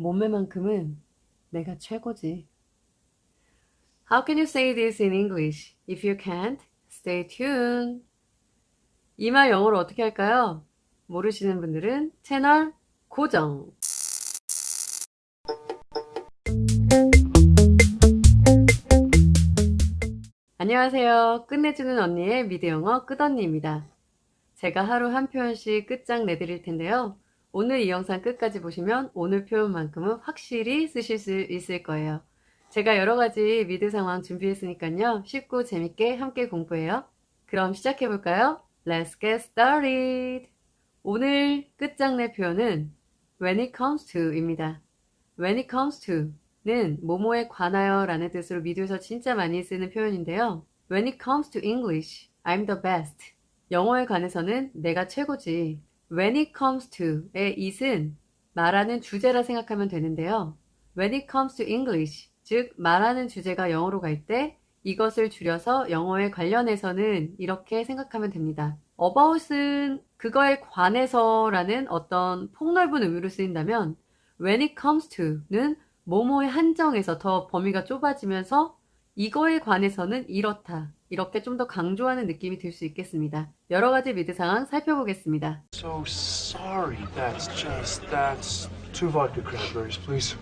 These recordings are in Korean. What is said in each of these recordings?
몸매만큼은 내가 최고지. How can you say this in English? If you can't, stay tuned. 이 말 영어로 어떻게 할까요? 모르시는 분들은 채널 고정. 안녕하세요. 끝내주는 언니의 미드 영어 끝언니입니다. 제가 하루 한 표현씩 끝장 내드릴 텐데요. 오늘 이 영상 끝까지 보시면 오늘 표현만큼은 확실히 쓰실 수 있을 거예요. 제가 여러 가지 미드 상황 준비했으니까요. 쉽고 재밌게 함께 공부해요. 그럼 시작해 볼까요? Let's get started. 오늘 끝장내 표현은 when it comes to 입니다. when it comes to는 뭐뭐에 관하여 라는 뜻으로 미드에서 진짜 많이 쓰는 표현인데요. when it comes to English, I'm the best. 영어에 관해서는 내가 최고지. When it comes to의 it은 말하는 주제라 생각하면 되는데요. when it comes to English, 즉 말하는 주제가 영어로 갈 때 이것을 줄여서 영어에 관련해서는 이렇게 생각하면 됩니다. about은 그거에 관해서라는 어떤 폭넓은 의미로 쓰인다면 when it comes to는 뭐뭐에 한정해서 더 범위가 좁아지면서 이거에 관해서는 이렇다. 이렇게 좀 더 강조하는 느낌이 들 수 있겠습니다. 여러 가지 미드 상황 살펴보겠습니다. So sorry. That's just that's two vodka cranberries, please.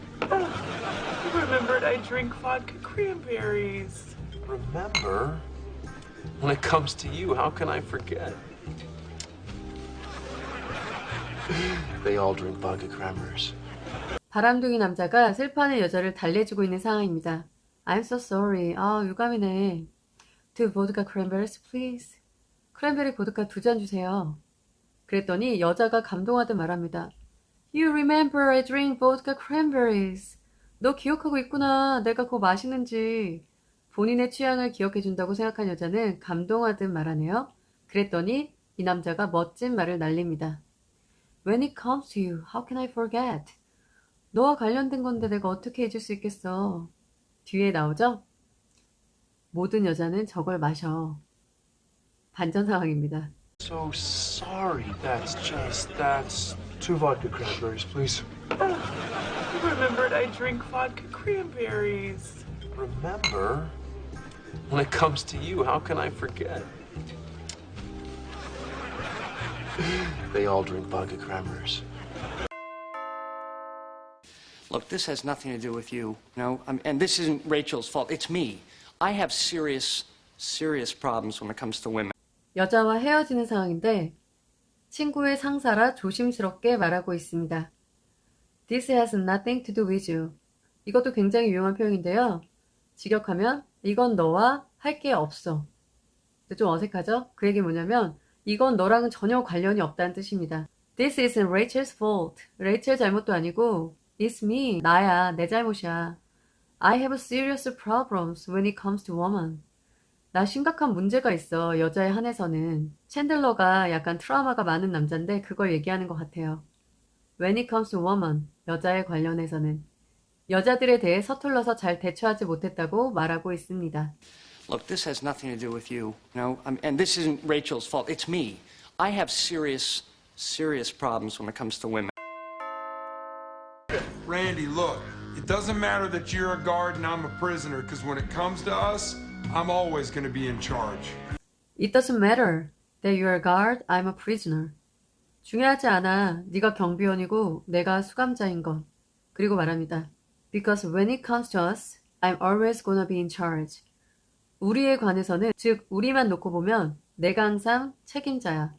Remembered I drink vodka cranberries. Remember, when it comes to you, how can I forget? They all drink vodka cranberries. 바람둥이 남자가 슬퍼하는 여자를 달래주고 있는 상황입니다. I'm so sorry. 아, 유감이네. Two vodka cranberries, please. 크랜베리 보드카 두 잔 주세요. 그랬더니 여자가 감동하듯 말합니다. You remember I drink vodka cranberries. 너 기억하고 있구나. 내가 그거 마시는지. 본인의 취향을 기억해준다고 생각한 여자는 감동하듯 말하네요. 그랬더니 이 남자가 멋진 말을 날립니다. When it comes to you, how can I forget? 너와 관련된 건데 내가 어떻게 해줄 수 있겠어? 뒤에 나오죠? 모든 여자는 저걸 마셔. 반전 상황입니다. So sorry. That's just that's two vodka cranberries, please. Remembered I drink vodka cranberries. Remember, when it comes to you, how can I forget? They all drink vodka cranberries. Look, this has nothing to do with you. No, I'm, and this isn't Rachel's fault. It's me. I have serious, serious problems when it comes to women. 여자와 헤어지는 상황인데 친구의 상사라 조심스럽게 말하고 있습니다. This has nothing to do with you. 이것도 굉장히 유용한 표현인데요. 직역하면 이건 너와 할 게 없어. 좀 어색하죠? 그 얘기 뭐냐면 이건 너랑은 전혀 관련이 없다는 뜻입니다. This isn't Rachel's fault. 레이첼 잘못도 아니고 It's me. 나야. 내 잘못이야. I have serious problems when it comes to women. 나 심각한 문제가 있어. 여자에 한해서는. 챈들러가 약간 트라우마가 많은 남자인데 그걸 얘기하는 것 같아요. When it comes to women. 여자에 관련해서는. 여자들에 대해 서툴러서 잘 대처하지 못했다고 말하고 있습니다. Look, this has nothing to do with you. No, I'm, and this isn't Rachel's fault. It's me. I have serious, serious problems when it comes to women. Randy, look, it doesn't matter that you're a guard and I'm a prisoner, because when it comes to us, I'm always going to be in charge. It doesn't matter that you're a guard, I'm a prisoner. 중요하지 않아. 네가 경비원이고 내가 수감자인 건. 그리고 말합니다. Because when it comes to us, I'm always gonna be in charge. 우리에 관해서는, 즉 우리만 놓고 보면 내가 항상 책임자야.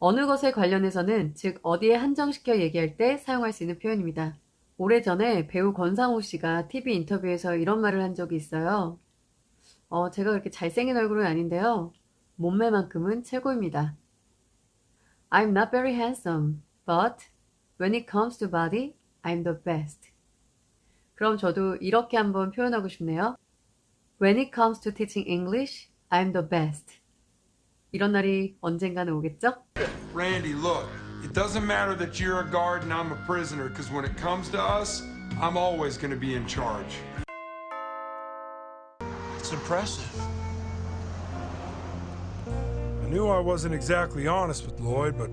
어느 것에 관련해서는, 즉 어디에 한정시켜 얘기할 때 사용할 수 있는 표현입니다. 오래전에 배우 권상우 씨가 TV 인터뷰에서 이런 말을 한 적이 있어요. 어, 제가 그렇게 잘생긴 얼굴은 아닌데요. 몸매만큼은 최고입니다. I'm not very handsome, but when it comes to body, I'm the best. 그럼 저도 이렇게 한번 표현하고 싶네요. When it comes to teaching English, I'm the best. 이런 날이 언젠가는 오겠죠? Randy, look, doesn't matter that you're a guard and I'm a prisoner, because when it comes to us, I'm always going to be in charge. It's impressive. I knew I wasn't exactly honest with Lloyd, but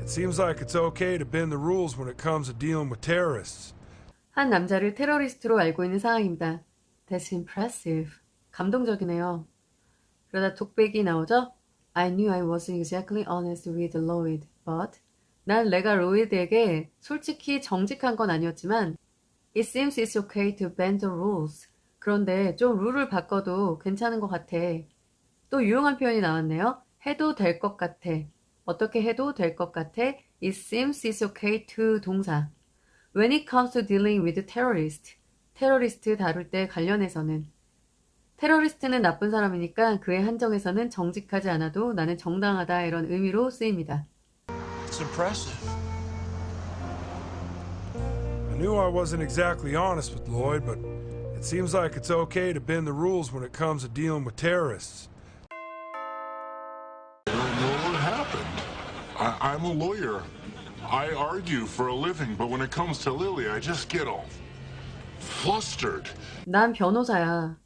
it seems like it's okay to bend the rules when it comes to dealing with terrorists. 한 남자를 테러리스트로 알고 있는 상황입니다. That's impressive. 감동적이네요. 그러다 독백이 나오죠? I knew I wasn't exactly honest with Lloyd, but 난 내가 로이드에게 솔직히 정직한 건 아니었지만 It seems it's okay to bend the rules. 그런데 좀 룰을 바꿔도 괜찮은 것 같아. 또 유용한 표현이 나왔네요. 해도 될 것 같아. 어떻게 해도 될 것 같아. It seems it's okay to 동사. When it comes to dealing with terrorist. 테러리스트 다룰 때 관련해서는 테러리스트는 나쁜 사람이니까 그의 한정에서는 정직하지 않아도 나는 정당하다 이런 의미로 쓰입니다. It's impressive. I knew I wasn't exactly honest with Lloyd, but it seems like it's okay to bend the rules when it comes to dealing with terrorists. I don't know what happened. I, I'm a lawyer. I argue for a living, but when it comes to Lily, I just get all flustered. 난 변호사야.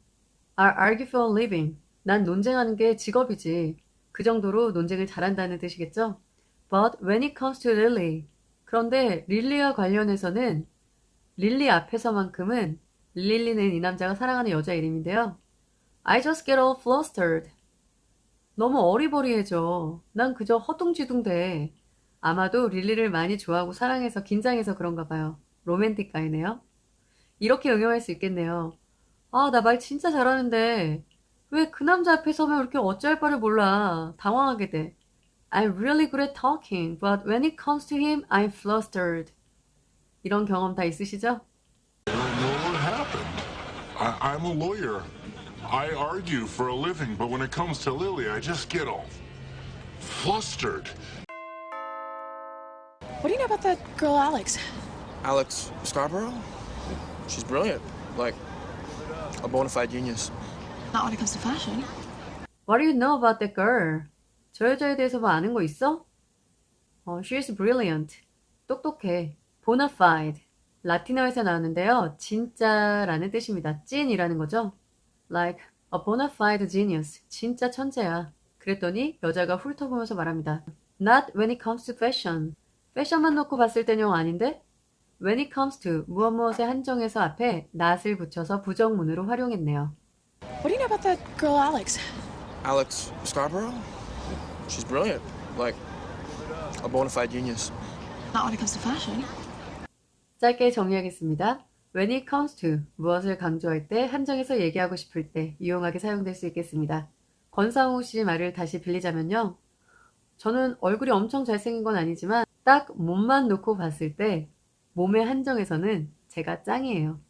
I argue for a living. 난 논쟁하는 게 직업이지. 그 정도로 논쟁을 잘한다는 뜻이겠죠? But when it comes to Lily. 그런데 릴리와 관련해서는 릴리 앞에서만큼은 릴리는 이 남자가 사랑하는 여자 이름인데요. I just get all flustered. 너무 어리버리해져. 난 그저 허둥지둥대. 아마도 릴리를 많이 좋아하고 사랑해서 긴장해서 그런가 봐요. 로맨틱 가이네요. 이렇게 응용할 수 있겠네요. 아, 나 말 진짜 잘하는데 왜 그 남자 앞에 서면 이렇게 어찌할 바를 몰라. 당황하게 돼. I'm really good at talking, but when it comes to him, I'm flustered. 이런 경험 다 있으시죠? I don't know what happened. I, I'm a lawyer. I argue for a living, but when it comes to Lily, I just get all flustered. What do you know about that girl, Alex? Alex Scarborough? She's brilliant. Like, a bona fide genius. Not when it comes to fashion. What do you know about that girl? 저 여자에 대해서 뭐 아는 거 있어? 어, she's brilliant. 똑똑해. bona fide. 라틴어에서 나왔는데요. 진짜라는 뜻입니다. 찐이라는 거죠. Like a bona fide genius. 진짜 천재야. 그랬더니 여자가 훑어보면서 말합니다. Not when it comes to fashion. 패션만 놓고 봤을 땐 영 아닌데? When it comes to 무엇 무엇에 한정해서 앞에 not을 붙여서 부정문으로 활용했네요. What do you know about that girl, Alex? Alex Scarborough? She's brilliant. Like, a bona fide genius. Not when it comes to fashion. 짧게 정리하겠습니다. When it comes to 무엇을 강조할 때 한정해서 얘기하고 싶을 때 유용하게 사용될 수 있겠습니다. 권상우 씨 말을 다시 빌리자면요. 저는 얼굴이 엄청 잘생긴 건 아니지만 딱 몸만 놓고 봤을 때 몸의 한정에서는 제가 짱이에요.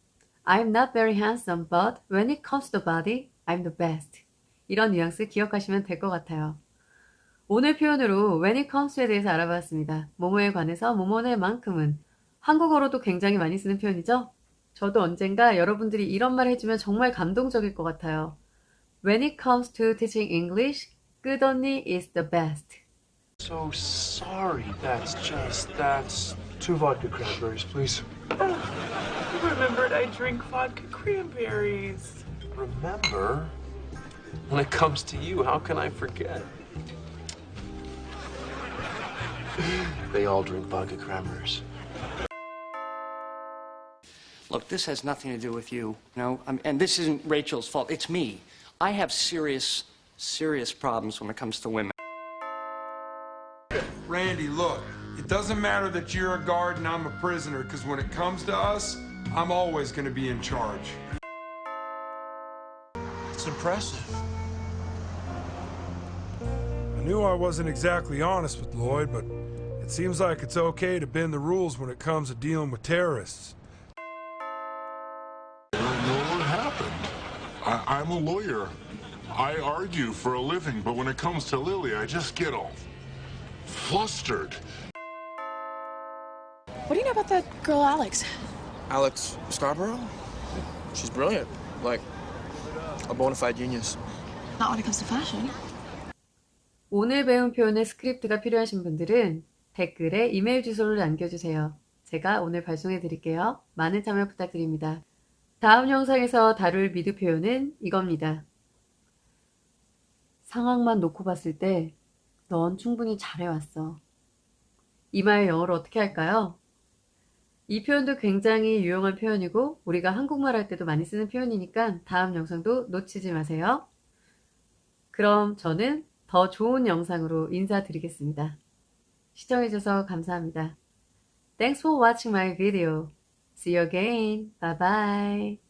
I'm not very handsome, but when it comes to body, I'm the best. 이런 뉘앙스 기억하시면 될 것 같아요. 오늘 표현으로 when it comes에 대해서 알아봤습니다. 모모에 관해서 모모의 만큼은 한국어로도 굉장히 많이 쓰는 표현이죠? 저도 언젠가 여러분들이 이런 말 해주면 정말 감동적일 것 같아요. When it comes to teaching English, 끝언니 is the best. So sorry. That's just that's two vodka cranberries, please. I remembered I drink vodka cranberries. Remember, when it comes to you, how can I forget? They all drink vodka cranberries. Look, this has nothing to do with you, you know, I'm, and this isn't Rachel's fault. It's me. I have serious, serious problems when it comes to women. Randy, look, it doesn't matter that you're a guard and I'm a prisoner, because when it comes to us, I'm always going to be in charge. It's impressive. I knew I wasn't exactly honest with Lloyd, but it seems like it's okay to bend the rules when it comes to dealing with terrorists. I don't know what happened. I, I'm a lawyer. I argue for a living, but when it comes to Lily, I just get all flustered. What do you know about that girl, Alex? Alex Scarborough? She's brilliant. Like, a bona fide genius. Not when it comes to fashion. 오늘 배운 표현의 스크립트가 필요하신 분들은 댓글에 이메일 주소를 남겨주세요. 제가 오늘 발송해 드릴게요. 많은 참여 부탁드립니다. 다음 영상에서 다룰 미드 표현은 이겁니다. 상황만 놓고 봤을 때 넌 충분히 잘해왔어. 이 말 영어로 어떻게 할까요? 이 표현도 굉장히 유용한 표현이고 우리가 한국말 할 때도 많이 쓰는 표현이니까 다음 영상도 놓치지 마세요. 그럼 저는 더 좋은 영상으로 인사드리겠습니다. 시청해줘서 감사합니다. Thanks for watching my video. See you again. Bye bye.